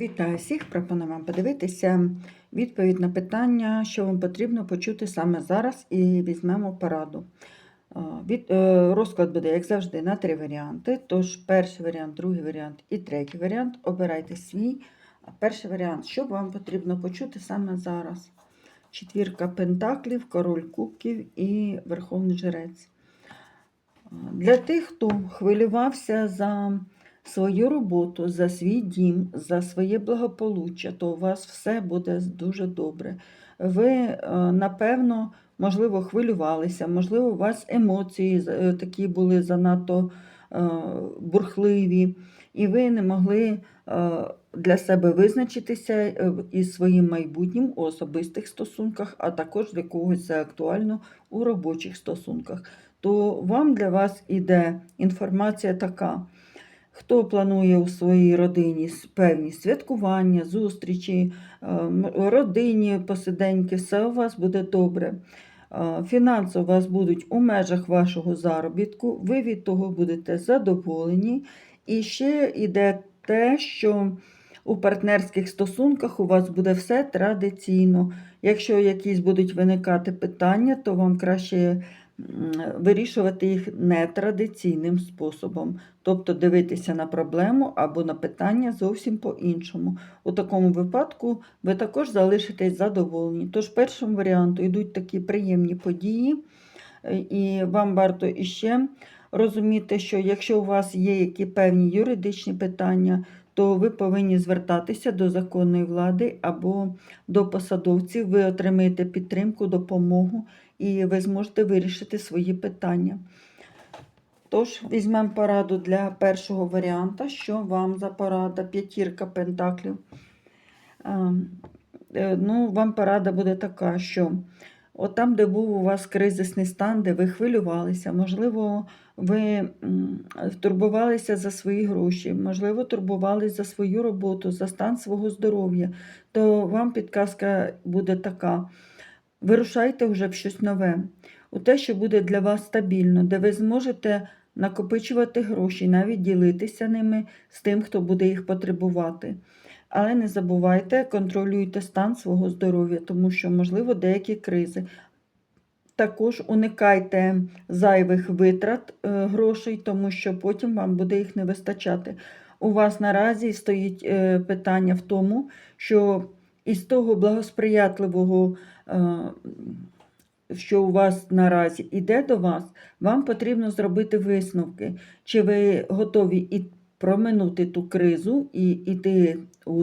Вітаю всіх! Пропоную вам подивитися відповідь на питання, що вам потрібно почути саме зараз, і візьмемо пораду. Е, е, розклад буде, як завжди, на три варіанти. Тож, перший варіант, другий варіант і третій варіант. Обирайте свій. Перший варіант, що вам потрібно почути саме зараз? Четвірка пентаклів, король кубків і верховний жрець. Е, Для тих, хто хвилювався за свою роботу, за свій дім, за своє благополуччя, то у вас все буде дуже добре. Ви, е, напевно, можливо, хвилювалися, можливо, у вас емоції е, такі були занадто е, бурхливі, і ви не могли для себе визначитися із своїм майбутнім у особистих стосунках, а також для когось це актуально у робочих стосунках. То вам для вас іде інформація така. Хто планує у своїй родині певні святкування, зустрічі, е, м- родинні посиденьки, все у вас буде добре. Е, Фінанси у вас будуть у межах вашого заробітку, ви від того будете задоволені. І ще йде те, що у партнерських стосунках у вас буде все традиційно. Якщо якісь будуть виникати питання, то вам краще вирішувати їх нетрадиційним способом. Тобто дивитися на проблему або на питання зовсім по-іншому. У такому випадку ви також залишитесь задоволені. Тож, першому варіанту йдуть такі приємні події, е, і вам варто іще розуміти, що якщо у вас є які певні юридичні питання, то ви повинні звертатися до законної влади або до посадовців, ви отримаєте підтримку, допомогу і ви зможете вирішити свої питання. Тож, візьмемо пораду для першого варіанта. Що вам за порада? П'ятірка пентаклів. Ем, е, Ну, вам порада буде така, що от там, де був у вас кризисний стан, де ви хвилювалися, можливо, ви турбувалися за свої гроші, можливо, турбувалися за свою роботу, за стан свого здоров'я, то вам підказка буде така: вирушайте вже в щось нове, у те, що буде для вас стабільно, де ви зможете накопичувати гроші, навіть ділитися ними з тим, хто буде їх потребувати. Але не забувайте, контролюйте стан свого здоров'я, тому що, можливо, деякі кризи. Також уникайте зайвих витрат е, грошей, тому що потім вам буде їх не вистачати. У вас наразі стоїть е, питання в тому, що із того благосприятливого, е, що у вас наразі іде до вас, вам потрібно зробити висновки, чи ви готові і проминути ту кризу і йти у